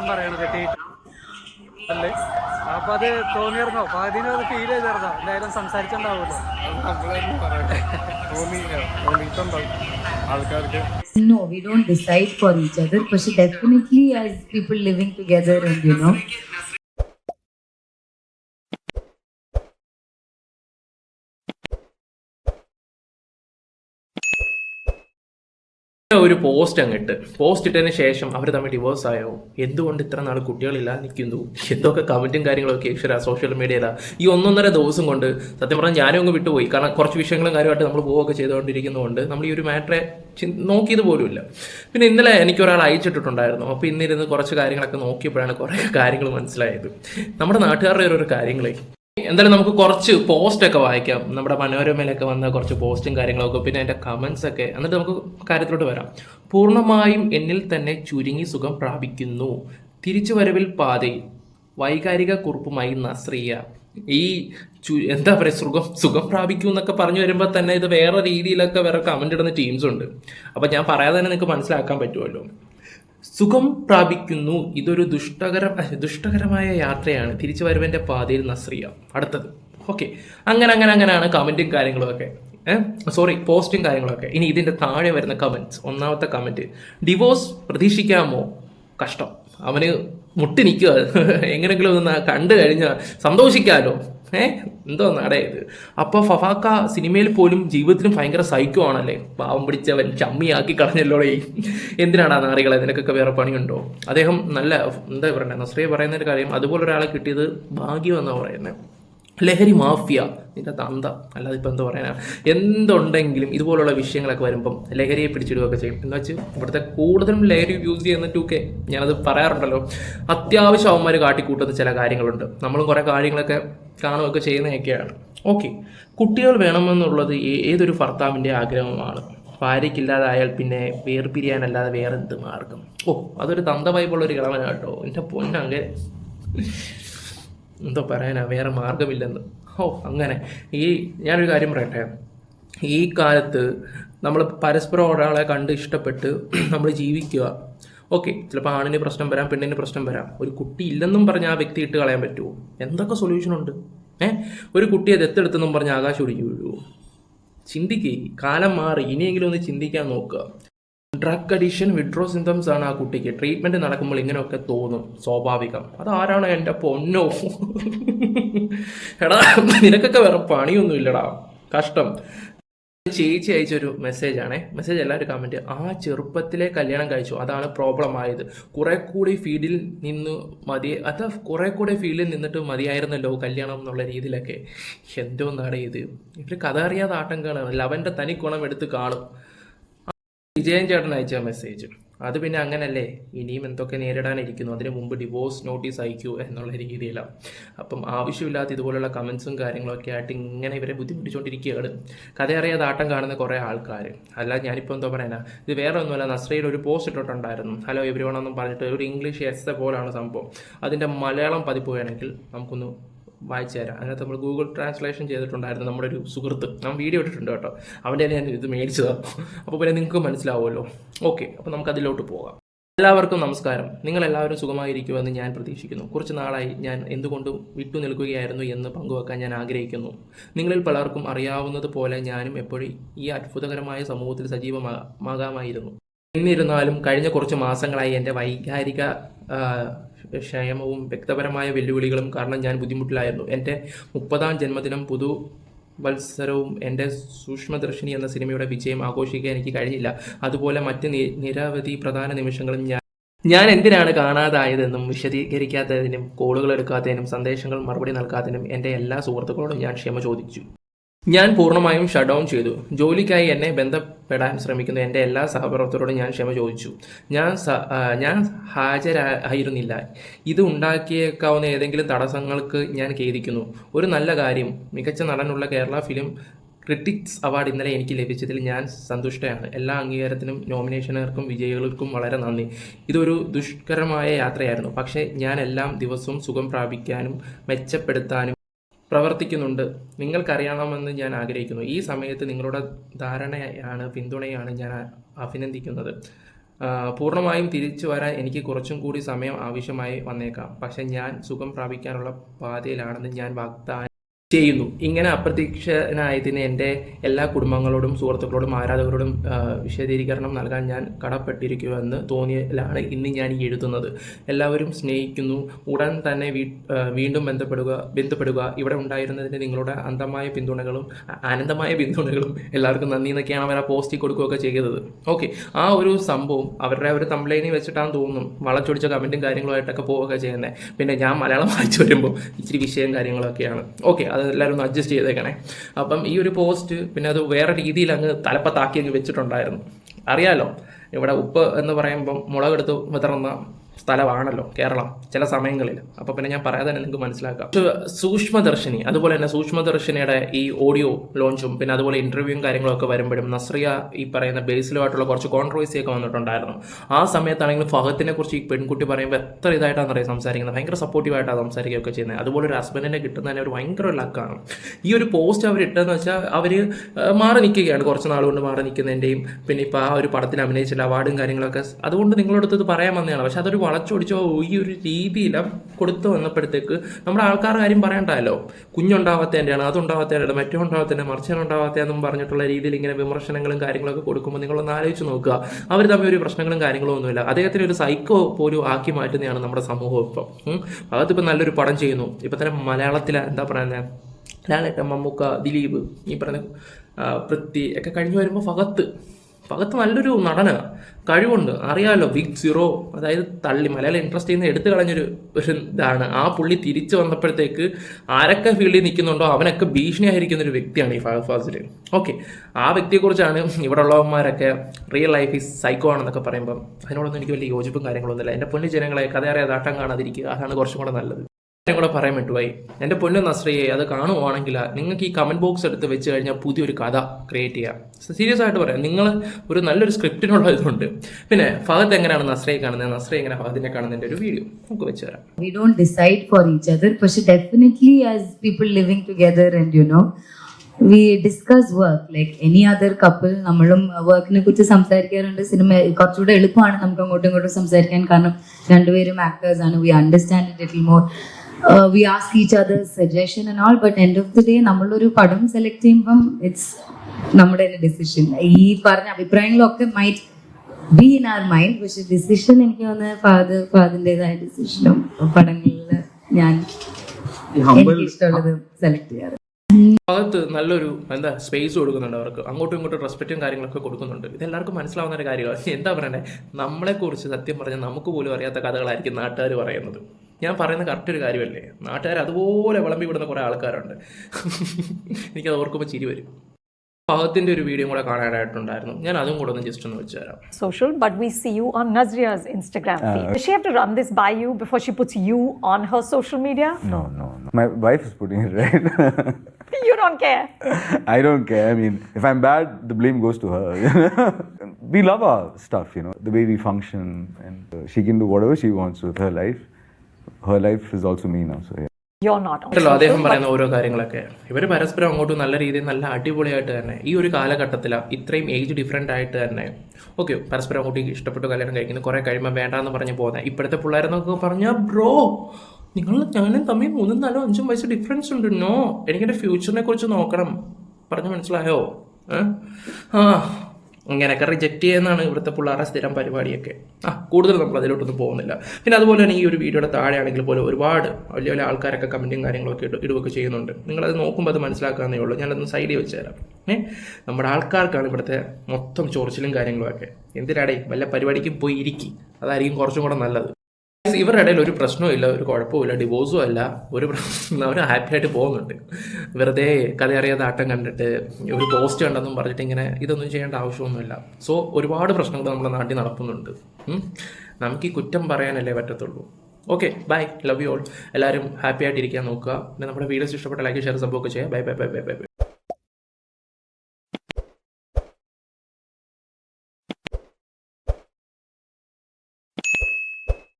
പറയണത് അല്ലേ? അപ്പൊ അത് തോന്നിയിരുന്നോ? അപ്പൊ അതിന് അത് ഫീൽ ചെയ്തിരുന്നോ? എന്തായാലും സംസാരിച്ചിട്ടുണ്ടാവുമല്ലോ. No, we don't decide for each other, but definitely as people living together and you know. ഒരു പോസ്റ്റ് അങ്ങിട്ട്. പോസ്റ്റ് ഇട്ടതിന് ശേഷം അവർ തമ്മിൽ ഡിവോഴ്സ് ആയോ? എന്തുകൊണ്ട് ഇത്ര നാൾ കുട്ടികളില്ല നിൽക്കുന്നു എന്തൊക്കെ കമന്റും കാര്യങ്ങളൊക്കെ ഈശ്വര സോഷ്യൽ മീഡിയയിലാ ഈ ഒന്നൊന്നര ദിവസം കൊണ്ട് സത്യം പറഞ്ഞാൽ ഞാനും അങ്ങ് വിട്ടുപോയി. കാരണം കുറച്ച് വിഷയങ്ങളും കാര്യമായിട്ട് നമ്മൾ പോവുകയൊക്കെ ചെയ്തുകൊണ്ടിരിക്കുന്നതുകൊണ്ട് നമ്മൾ ഈ ഒരു മാറ്ററെ നോക്കിയത് പോലുമില്ല. പിന്നെ ഇന്നലെ എനിക്ക് ഒരാൾ അയച്ചിട്ടിട്ടുണ്ടായിരുന്നു. അപ്പോൾ ഇന്നിരുന്ന് കുറച്ച് കാര്യങ്ങളൊക്കെ നോക്കിയപ്പോഴാണ് കുറേ കാര്യങ്ങൾ മനസ്സിലായത്. നമ്മുടെ നാട്ടുകാരുടെ ഒരു കാര്യങ്ങളെ എന്തായാലും നമുക്ക് കുറച്ച് പോസ്റ്റ് ഒക്കെ വായിക്കാം. നമ്മുടെ മനോരമയിലൊക്കെ വന്ന കുറച്ച് പോസ്റ്റും കാര്യങ്ങളൊക്കെ പിന്നെ അതിന്റെ കമന്റ്സ് ഒക്കെ. എന്നിട്ട് നമുക്ക് കാര്യത്തിലോട്ട് വരാം. പൂർണമായും എന്നിൽ തന്നെ ചുരുങ്ങി സുഖം പ്രാപിക്കുന്നു. തിരിച്ചുവരവിൽ പാതയിൽ വൈകാരിക കുറിപ്പുമായി നസ്രിയ. ഈ ചു എന്താ പറയുക സുഖം സുഖം പ്രാപിക്കും എന്നൊക്കെ പറഞ്ഞു വരുമ്പോൾ തന്നെ ഇത് വേറെ രീതിയിലൊക്കെ വേറെ കമന്റ് ഇടുന്ന ടീംസ് ഉണ്ട്. അപ്പോൾ ഞാൻ പറയാതെ തന്നെ നിങ്ങൾക്ക് മനസ്സിലാക്കാൻ പറ്റുമല്ലോ. സുഖം പ്രാപിക്കുന്നു. ഇതൊരു ദുഷ്ടകര ദുഷ്ടകരമായ യാത്രയാണ്. തിരിച്ചു വരവന്റെ പാതയിൽ നസ്രിയ. അടുത്തത്. ഓക്കെ. അങ്ങനെ അങ്ങനെ അങ്ങനെയാണ് കമന്റും കാര്യങ്ങളുമൊക്കെ സോറി പോസ്റ്റും കാര്യങ്ങളൊക്കെ. ഇനി ഇതിന്റെ താഴെ വരുന്ന കമന്റ്സ് ഒന്നാമത്തെ കമന്റ് ഡിവോഴ്സ് പ്രതീക്ഷിക്കാമോ? കഷ്ടം. അവന് മുട്ടി നിൽക്കുക എങ്ങനെയെങ്കിലും ഒന്ന് കണ്ടു കഴിഞ്ഞാൽ സന്തോഷിക്കാമല്ലോ ഏ? എന്തോ നാടേ ഇത്. അപ്പൊ ഫഫാക്ക സിനിമയിൽ പോലും ജീവിതത്തിലും ഭയങ്കര സൈക്കോ ആണല്ലേ പാവം പിടിച്ചവൻ ചമ്മിയാക്കി കളഞ്ഞല്ലോടേ. എന്തിനാണ് ആ നാറികളെ? നിനക്കൊക്കെ വേറെ പണിയുണ്ടോ? അദ്ദേഹം നല്ല എന്താ പറയുന്നത് നസ്രിയ പറയുന്ന ഒരു കാര്യം അതുപോലെ ഒരാളെ കിട്ടിയത് ഭാഗ്യം എന്നാണ് പറയുന്നത് ലഹരി മാഫിയ. നിന്റെ തന്ത. അല്ലാതെ ഇപ്പം എന്താ പറയാനാ? എന്തുണ്ടെങ്കിലും ഇതുപോലുള്ള വിഷയങ്ങളൊക്കെ വരുമ്പം ലഹരിയെ പിടിച്ചിടുകയൊക്കെ ചെയ്യും. എന്ന് വെച്ച് ഇവിടുത്തെ കൂടുതലും ലഹരി യൂസ് ചെയ്യുന്ന ടു കെ ഞാനത് പറയാറുണ്ടല്ലോ. അത്യാവശ്യം അവന്മാർ കാട്ടിക്കൂട്ടുന്ന ചില കാര്യങ്ങളുണ്ട്. നമ്മളും കുറേ കാര്യങ്ങളൊക്കെ കാണുകയൊക്കെ ചെയ്യുന്നതൊക്കെയാണ്. ഓക്കെ കുട്ടികൾ വേണമെന്നുള്ളത് ഏതൊരു ഭർത്താവിന്റെ ആഗ്രഹമാണ് ഭാര്യയ്ക്കില്ലാതായാൽ പിന്നെ വേർപിരിയാനല്ലാതെ വേറെ എന്ത് മാർഗം? ഓ അതൊരു തന്ത വൈബുള്ള ഒരു കിളവനാട്ടോ എന്റെ പൊന്നങ്ങനെ എന്തോ പറയാനാ? വേറെ മാർഗമില്ലെന്ന്. ഓ അങ്ങനെ. ഈ ഞാനൊരു കാര്യം പറയട്ടെ. ഈ കാലത്ത് നമ്മൾ പരസ്പരം ഒരാളെ കണ്ട് ഇഷ്ടപ്പെട്ട് നമ്മൾ ജീവിക്കുക. ഓക്കെ ചിലപ്പോൾ ആണിന് പ്രശ്നം വരാം പെണ്ണിന് പ്രശ്നം വരാം. ഒരു കുട്ടി ഇല്ലെന്നും പറഞ്ഞ് ആ വ്യക്തി ഇട്ട് കളയാൻ പറ്റുമോ? എന്തൊക്കെ സൊല്യൂഷൻ ഉണ്ട്? ഏ? ഒരു കുട്ടിയെ ദത്തെടുത്തെന്നും പറഞ്ഞ് ആകാശം ഒടിഞ്ഞു വീഴുമോ ചിന്തിക്കുക കാലം മാറി. ഇനിയെങ്കിലും ഒന്ന് ചിന്തിക്കാൻ നോക്കുക. ഡ്രഗ് അഡിഷൻ വിഡ്രോ സിംറ്റംസ് ആണ് ആ കുട്ടിക്ക്. ട്രീറ്റ്മെന്റ് നടക്കുമ്പോൾ ഇങ്ങനെയൊക്കെ തോന്നും സ്വാഭാവികം. അതാരാണ് എന്റെ പൊന്നോ? എടാ നിനക്കൊക്കെ വേറെ പണിയൊന്നും ഇല്ലടാ കഷ്ടം. ചേച്ചി അയച്ചൊരു മെസ്സേജ് ആണേ. മെസ്സേജ് അല്ല ഒരു കമന്റ് ആ ചെറുപ്പത്തിലെ കല്യാണം കഴിച്ചു. അതാണ് പ്രോബ്ലം ആയത്. കുറെ കൂടി ഫീൽഡിൽ നിന്ന് മതി. അത് കുറെ കൂടെ ഫീൽഡിൽ നിന്നിട്ട് മതിയായിരുന്നല്ലോ കല്യാണം എന്നുള്ള രീതിയിലൊക്കെ. എന്തോ നാടേ ഇത്? ഇവർ കഥ അറിയാതെ ആട്ടം കാണുകയാണ് ലവന്റെ തനി കുണം എടുത്ത് കാണും. വിജയൻ ചേട്ടൻ അയച്ച മെസ്സേജ് അത് പിന്നെ അങ്ങനല്ലേ? ഇനിയും എന്തൊക്കെ നേരിടാനിരിക്കുന്നു? അതിന് മുമ്പ് ഡിവോഴ്സ് നോട്ടീസ് അയക്കൂ എന്നുള്ള രീതിയിലാണ് അപ്പം ആവശ്യമില്ലാത്ത ഇതുപോലുള്ള കമൻസും കാര്യങ്ങളൊക്കെ ആയിട്ട് ഇങ്ങനെ ഇവരെ ബുദ്ധിമുട്ടിച്ചുകൊണ്ടിരിക്കുകയാണ് കഥ അറിയാതെ ആട്ടം കാണുന്ന കുറേ ആൾക്കാർ അല്ല ഞാനിപ്പോൾ എന്തോ പറയാനാ? ഇത് വേറെ ഒന്നുമല്ല നസ്രയിൽ ഒരു പോസ്റ്റ് ഇട്ടിട്ടുണ്ടായിരുന്നു. ഹലോ എവരി എന്നും പറഞ്ഞിട്ട് ഒരു ഇംഗ്ലീഷ് എസ് പോലാണ് സംഭവം. അതിന്റെ മലയാളം പതിപ്പ് വേണമെങ്കിൽ നമുക്കൊന്ന് വായിച്ചു തരാം. അതിനകത്ത് നമ്മൾ ഗൂഗിൾ ട്രാൻസ്ലേഷൻ ചെയ്തിട്ടുണ്ടായിരുന്നു നമ്മുടെ ഒരു സുഹൃത്ത്. ഞാൻ വീഡിയോ ഇട്ടിട്ടുണ്ട് കേട്ടോ. അവന്റെ ഞാൻ ഇത് തന്നു അപ്പോൾ പിന്നെ നിങ്ങൾക്ക് മനസ്സിലാവുമല്ലോ. ഓക്കെ അപ്പോൾ നമുക്ക് അതിലോട്ട് പോകാം. എല്ലാവർക്കും നമസ്കാരം. നിങ്ങൾ എല്ലാവരും സുഖമായിരിക്കുമെന്ന് ഞാൻ പ്രതീക്ഷിക്കുന്നു. കുറച്ച് നാളായി ഞാൻ എന്തുകൊണ്ടും വിട്ടു നിൽക്കുകയായിരുന്നു എന്ന് പങ്കുവെക്കാൻ ഞാൻ ആഗ്രഹിക്കുന്നു. നിങ്ങളിൽ പലർക്കും അറിയാവുന്നത് പോലെ ഞാനും എപ്പോഴും ഈ അത്ഭുതകരമായ സമൂഹത്തിൽ സജീവമാകാമായിരുന്നു എന്നിരുന്നാലും കഴിഞ്ഞ കുറച്ച് മാസങ്ങളായി എന്റെ വൈകാരിക ആ, ക്ഷയമവും വ്യക്തപരമായ വെല്ലുവിളികളും കാരണം ഞാൻ ബുദ്ധിമുട്ടിലായിരുന്നു. എന്റെ മുപ്പതാം ജന്മദിനം പുതു വത്സരവും എന്റെ സൂക്ഷ്മദർശിനി എന്ന സിനിമയുടെ വിജയം ആഘോഷിക്കാൻ എനിക്ക് കഴിഞ്ഞില്ല. അതുപോലെ മറ്റ് നിരവധി പ്രധാന നിമിഷങ്ങളും ഞാൻ ഞാൻ എന്തിനാണ് കാണാതായതെന്നും വിശദീകരിക്കാത്തതിനും കോളുകൾ എടുക്കാത്തതിനും സന്ദേശങ്ങൾ മറുപടി നൽകാത്തതിനും എന്റെ എല്ലാ സുഹൃത്തുക്കളോടും ഞാൻ ക്ഷമ ചോദിച്ചു. ഞാൻ പൂർണമായും ഷട്ട് ഡൗൺ ചെയ്തു. ജോലിക്കായി എന്നെ ബന്ധപ്പെടാൻ ശ്രമിക്കുന്ന എന്റെ എല്ലാ സഹപ്രവർത്തകരോടും ഞാൻ ക്ഷമ ചോദിച്ചു. ഞാൻ ഞാൻ ഹാജരായിരുന്നില്ല. ഇത് ഉണ്ടാക്കിയേക്കാവുന്ന ഏതെങ്കിലും തടസ്സങ്ങൾക്ക് ഞാൻ ഖേദിക്കുന്നു. ഒരു നല്ല കാര്യം മികച്ച നടനുള്ള കേരള ഫിലിം ക്രിട്ടിക്സ് അവാർഡ് ഇന്നലെ എനിക്ക് ലഭിച്ചതിൽ ഞാൻ സന്തുഷ്ടയാണ്. എല്ലാ അംഗീകാരത്തിനും നോമിനേഷനുകൾക്കും വിജയികൾക്കും വളരെ നന്ദി. ഇതൊരു ദുഷ്കരമായ യാത്രയായിരുന്നു. പക്ഷേ ഞാൻ എല്ലാം ദിവസവും സുഖം പ്രാപിക്കാനും മെച്ചപ്പെടുത്താനും പ്രവർത്തിക്കുന്നുണ്ട്. നിങ്ങൾക്കറിയണമെന്ന് ഞാൻ ആഗ്രഹിക്കുന്നു. ഈ സമയത്ത് നിങ്ങളുടെ ധാരണയാണ് പിന്തുണയാണ് ഞാൻ അഭിനന്ദിക്കുന്നത്. പൂർണമായും തിരിച്ചു വരാൻ എനിക്ക് കുറച്ചും കൂടി സമയം ആവശ്യമായി വന്നേക്കാം. പക്ഷേ ഞാൻ സുഖം പ്രാപിക്കാനുള്ള പാതയിലാണെന്ന് ഞാൻ വാഗ്ദാനം ചെയ്യുന്നു. ഇങ്ങനെ അപ്രതീക്ഷനായതിന് എന്റെ എല്ലാ കുടുംബങ്ങളോടും സുഹൃത്തുക്കളോടും ആരാധകരോടും വിശദീകരണം നൽകാൻ ഞാൻ കടപ്പെട്ടിരിക്കുമെന്ന് തോന്നിയതിലാണ് ഇന്ന് ഞാൻ ഈ എഴുതുന്നത്. എല്ലാവരും സ്നേഹിക്കുന്നു. ഉടൻ തന്നെ വീണ്ടും ബന്ധപ്പെടുക ബന്ധപ്പെടുക. ഇവിടെ ഉണ്ടായിരുന്നതിന് നിങ്ങളുടെ അന്തമായ പിന്തുണകളും അനന്തമായ പിന്തുണകളും എല്ലാവർക്കും നന്ദി എന്നൊക്കെയാണ് അവർ ആ പോസ്റ്റിൽ കൊടുക്കുകയൊക്കെ ചെയ്തത്. ഓക്കെ. ആ ഒരു സംഭവം അവരുടെ ഒരു കംപ്ലൈന്റ് വെച്ചിട്ടാണ് തോന്നുന്നു. വളച്ചൊടിച്ച കമന്റും കാര്യങ്ങളുമായിട്ടൊക്കെ പോവുകയൊക്കെ ചെയ്യുന്നത് പിന്നെ ഞാൻ മലയാളം വായിച്ചു വരുമ്പോൾ ഇച്ചിരി വിഷയം കാര്യങ്ങളൊക്കെയാണ്. ഓക്കെ. അത് എല്ലാവരും ഒന്ന് അഡ്ജസ്റ്റ് ചെയ്തേക്കണേ. അപ്പം ഈ ഒരു പോസ്റ്റ് പിന്നെ അത് വേറെ രീതിയിൽ അങ്ങ് തലപ്പത്താക്കി അങ്ങ് വെച്ചിട്ടുണ്ടായിരുന്നു. അറിയാലോ ഇവിടെ ഉപ്പ് എന്ന് പറയുമ്പം മുളകെടുത്ത് വിതറുന്ന സ്ഥലമാണല്ലോ കേരളം ചില സമയങ്ങളിൽ. അപ്പോൾ പിന്നെ ഞാൻ പറയാതെ തന്നെ നിങ്ങൾക്ക് മനസ്സിലാക്കാം. സൂക്ഷ്മദർശിനി അതുപോലെ തന്നെ സൂക്ഷ്മദർശിനിയുടെ ഈ ഓഡിയോ ലോഞ്ചും പിന്നെ അതുപോലെ ഇന്റർവ്യൂവും കാര്യങ്ങളൊക്കെ വരുമ്പോഴും നസ്രിയ ഈ പറയുന്ന ബേസിലുമായിട്ടുള്ള കുറച്ച് കോൺട്രവേഴ്സി ഒക്കെ വന്നിട്ടുണ്ടായിരുന്നു. ആ സമയത്താണെങ്കിലും ഫഹത്തിനെ കുറിച്ച് ഈ പെൺകുട്ടി പറയുമ്പോൾ എത്ര ഇതായിട്ടാണ് അറിയാം സംസാരിക്കുന്നത്? ഭയങ്കര സപ്പോർട്ടീവായിട്ടാണ് സംസാരിക്കുകയൊക്കെ ചെയ്യുന്നത്. അതുപോലെ ഒരു ഹസ്ബൻഡിനെ കിട്ടുന്നതിന് ഒരു ഭയങ്കര ലക്കാണ് ഈ ഒരു പോസ്റ്റ് അവർ ഇട്ടതെന്ന് വെച്ചാൽ അവർ മാറി നിൽക്കുകയാണ്. കുറച്ച് നാൾ കൊണ്ട് മാറി നിൽക്കുന്നതിന്റെയും പിന്നെ ഇപ്പോൾ ആ ഒരു പടത്തിൽ അഭിനയിച്ചില്ല അവാർഡും കാര്യങ്ങളൊക്കെ. അതുകൊണ്ട് നിങ്ങളോട് ഇത് പറയാൻ വന്നതാണ്. പക്ഷേ അതൊരു വളച്ചൊടിച്ചോ ഈ ഒരു രീതിയിൽ കൊടുത്തു വന്നപ്പോഴത്തേക്ക് നമ്മുടെ ആൾക്കാരുടെ കാര്യം പറയണ്ടല്ലോ കുഞ്ഞുണ്ടാവാത്തതിന്റെയാണ് അതുണ്ടാവാത്തതിന്റെ മറ്റോ ഉണ്ടാവാത്തതിന്റെ മറിച്ചനുണ്ടാവാത്തതെന്നും പറഞ്ഞിട്ടുള്ള രീതിയിൽ ഇങ്ങനെ വിമർശനങ്ങളും കാര്യങ്ങളൊക്കെ കൊടുക്കുമ്പോൾ നിങ്ങളൊന്ന് ആലോചിച്ച് നോക്കുക. അവർ തമ്മിൽ ഒരു പ്രശ്നങ്ങളും കാര്യങ്ങളും ഒന്നുമില്ല. അദ്ദേഹത്തിന് ഒരു സൈക്കോ പോലും ആക്കി മാറ്റുന്നതാണ് നമ്മുടെ സമൂഹം ഇപ്പം. അതിപ്പോൾ നല്ലൊരു പടം ചെയ്യുന്നു. ഇപ്പം തന്നെ മലയാളത്തിൽ എന്താ പറയുന്നത് ലാലേട്ടൻ മമ്മൂക്ക ദിലീപ് ഈ പറഞ്ഞ പൃഥ്വി ഒക്കെ കഴിഞ്ഞു വരുമ്പോൾ ഫഹത്ത്. ഫഹത്ത് നല്ലൊരു നടന. കഴിവുണ്ട്. അറിയാമല്ലോ ബിഗ് സീറോ അതായത് തള്ളി മലയാളം ഇൻട്രസ്റ്റ് ചെയ്യുന്ന എടുത്തു കളഞ്ഞൊരു ഒരു ഇതാണ്. ആ പുള്ളി തിരിച്ചു വന്നപ്പോഴത്തേക്ക് ആരൊക്കെ ഫീൽഡിൽ നിൽക്കുന്നുണ്ടോ അവനൊക്കെ ഭീഷണിയായിരിക്കുന്ന ഒരു വ്യക്തിയാണ് ഈ ഫഹദ് ഫാസിൽ ഓക്കെ ആ വ്യക്തിയെക്കുറിച്ചാണ് ഇവിടെ ഉള്ളവന്മാരൊക്കെ റിയൽ ലൈഫ് ഈസ് സൈക്കോ ആണെന്നൊക്കെ പറയുമ്പം അതിനോടൊന്നും എനിക്ക് വലിയ യോജിപ്പും കാര്യങ്ങളൊന്നുമില്ല. എന്റെ പൊന്നു ജനങ്ങളെ കഥ അറിയാതെ ആട്ടം കാണാതിരിക്കുക അതാണ് കുറച്ചും കൂടെ നല്ലത്. കാര്യം കൂടെ പറയാൻ വിട്ടുപോയി എന്റെ പൊന്നു നസ്രയെ അത് കാണുവാണെങ്കിൽ നിങ്ങൾക്ക് ഈ കമന്റ് ബോക്സ് എടുത്ത് വെച്ച് കഴിഞ്ഞാൽ പുതിയൊരു കഥ ക്രിയേറ്റ് ചെയ്യാം. സീരിയസ് ആയിട്ട് പറയാം. നിങ്ങൾ ഒരു നല്ലൊരു സ്ക്രിപ്റ്റിനുള്ള ഇതുണ്ട് പിന്നെ ഫഹദ് എങ്ങനെയാണ് നസ്രയെ കാണുന്നത്? നസ്രയെ എങ്ങനെ ഫഹദിനെ കാണുന്നതിന്റെ ഒരു വീഡിയോ നമുക്ക് വെച്ച് തരാം. We discuss work like any other couple definitely as people living together and you know we discuss work. Like any other couple നമ്മളും വർക്കിനെ കുറിച്ച് സംസാരിക്കാറുണ്ട്. സിനിമ കുറച്ചുകൂടെ എളുപ്പമാണ് നമുക്ക് അങ്ങോട്ടും ഇങ്ങോട്ടും സംസാരിക്കാൻ. കാരണം രണ്ടുപേരും ആക്ടേഴ്സ് ആണ്. We understand it little more we ask each other suggestion and all but end of the day നമ്മളൊരു പടം സെലക്ട് ചെയ്യുമ്പം ഇറ്റ്സ് നമ്മുടെ തന്നെ ഡിസിഷൻ ഈ പറഞ്ഞ അഭിപ്രായങ്ങളൊക്കെ might be in our mind പക്ഷെ ഡിസിഷൻ എനിക്ക് തോന്നുന്നത് ഫാദർ ഫാദറിന്റെതായ ഡിസിഷനും പടങ്ങളിൽ ഞാൻ എനിക്ക് ഇഷ്ടമുള്ളത് സെലക്ട് ചെയ്യാറ്. ഭാഗത്ത് നല്ലൊരു എന്താ സ്പേസ് കൊടുക്കുന്നുണ്ട് അവർക്ക്. അങ്ങോട്ടും ഇങ്ങോട്ടും റെസ്പെക്റ്റും കാര്യങ്ങളൊക്കെ കൊടുക്കുന്നുണ്ട്. ഇതെല്ലാവർക്കും മനസ്സിലാവുന്ന ഒരു കാര്യമാണ്. എന്താ പറയണ്ടേ നമ്മളെക്കുറിച്ച് സത്യം പറഞ്ഞാൽ നമുക്ക് പോലും അറിയാത്ത കഥകളായിരിക്കും നാട്ടുകാർ പറയുന്നത്. ഞാൻ പറയുന്ന കറക്റ്റ് ഒരു കാര്യമല്ലേ? നാട്ടുകാർ അതുപോലെ വിളമ്പി വിടുന്ന കുറേ ആൾക്കാരുണ്ട്. എനിക്കത് ഓർക്കുമ്പോൾ ചിരി വരും. ഫഹത്തിന്റെ ഒരു വീഡിയോ കൂടെ കാണാനായിട്ടുണ്ടായിരുന്നു. ഞാൻ അതും കൂടെ ഒന്ന് ജസ്റ്റ് ഒന്ന് വെച്ച് തരാം. Social but we see you on Nazriya's Instagram does she have to run this by you before she puts you on her social media no no my wife is putting it right you don't care I don't care I mean if I am bad the blame goes to her we love our stuff you know the way we function and she can do whatever she wants with her life her life is also is also me so. You're not on കേട്ടല്ലോ അദ്ദേഹം പറയുന്ന ഓരോ കാര്യങ്ങളൊക്കെ. ഇവർ പരസ്പരം അങ്ങോട്ട് നല്ല രീതിയിൽ നല്ല അടിപൊളിയായിട്ട് തന്നെ ഈ ഒരു കാലഘട്ടത്തിൽ ഇത്രയും ഏജ് ഡിഫറെന്റ് ആയിട്ട് തന്നെ ഓക്കെ പരസ്പരം അങ്ങോട്ട് ഇഷ്ടപ്പെട്ട് കല്യാണം കഴിക്കുന്നു കുറേ കഴിയുമ്പോൾ വേണ്ടാന്ന് പറഞ്ഞ് പോകുന്നത് ഇപ്പോഴത്തെ പിള്ളേരെന്നൊക്കെ പറഞ്ഞാൽ ബ്രോ നിങ്ങൾ ഞാനും തമ്മിൽ മൂന്നും നാലോ അഞ്ചും വയസ്സ് ഡിഫറൻസ് ഉണ്ട് നോ എനിക്കെന്റെ ഫ്യൂച്ചറിനെ കുറിച്ച് നോക്കണം. പറഞ്ഞ് മനസ്സിലായോ? ഏഹ് ആ. ഇങ്ങനെയൊക്കെ റിജക്റ്റ് ചെയ്യുന്നതാണ് ഇവിടുത്തെ പിള്ളേരുടെ സ്ഥിരം പരിപാടിയൊക്കെ. ആ കൂടുതൽ നമ്മൾ അതിലോട്ടൊന്നും പോകുന്നില്ല. പിന്നെ അതുപോലെ തന്നെ ഈ ഒരു വീഡിയോയുടെ താഴെയാണെങ്കിൽ പോലും ഒരുപാട് വലിയ വലിയ ആൾക്കാരൊക്കെ കമന്റും കാര്യങ്ങളൊക്കെ ഇട ഇടുകയൊക്കെ ചെയ്യുന്നുണ്ട്. നിങ്ങളത് നോക്കുമ്പോൾ അത് മനസ്സിലാക്കാന്നേ ഉള്ളൂ. ഞാനതൊന്ന് സൈഡിൽ വെച്ച് തരാം. ഏ? നമ്മുടെ ആൾക്കാർക്കാണ് ഇവിടുത്തെ മൊത്തം ചൊറിച്ചിലും കാര്യങ്ങളുമൊക്കെ എന്തിനാടേ? വല്ല പരിപാടിക്കും പോയി ഇരിക്കി. അതായിരിക്കും കുറച്ചും കൂടെ നല്ലത്. ഇവരുടെ ഇടയിൽ ഒരു പ്രശ്നവും ഒരു കുഴപ്പമില്ല ഡിവോഴ്സും അല്ല. ഒരു പ്രശ്നം അവർ ഹാപ്പി ആയിട്ട് പോകുന്നുണ്ട്. വെറുതെ കഥ അറിയാതെ ആട്ടം കണ്ടിട്ട് ഒരു പോസ്റ്റ് കണ്ടെന്നും പറഞ്ഞിട്ട് ഇങ്ങനെ ഇതൊന്നും ചെയ്യേണ്ട ആവശ്യമൊന്നുമില്ല. സോ ഒരുപാട് പ്രശ്നങ്ങൾ നമ്മുടെ നാട്ടിൽ നടക്കുന്നുണ്ട്. നമുക്ക് ഈ കുറ്റം പറയാനല്ലേ പറ്റത്തുള്ളൂ. Okay bye love you all എല്ലാവരും ഹാപ്പി ആയിട്ടിരിക്കാൻ നോക്കുക. പിന്നെ നമ്മുടെ വീഡിയോസ് ഇഷ്ടപ്പെട്ട ലൈക്ക് ഷെയർ സംഭവമൊക്കെ ചെയ്യുക. Bye bye bye bye bye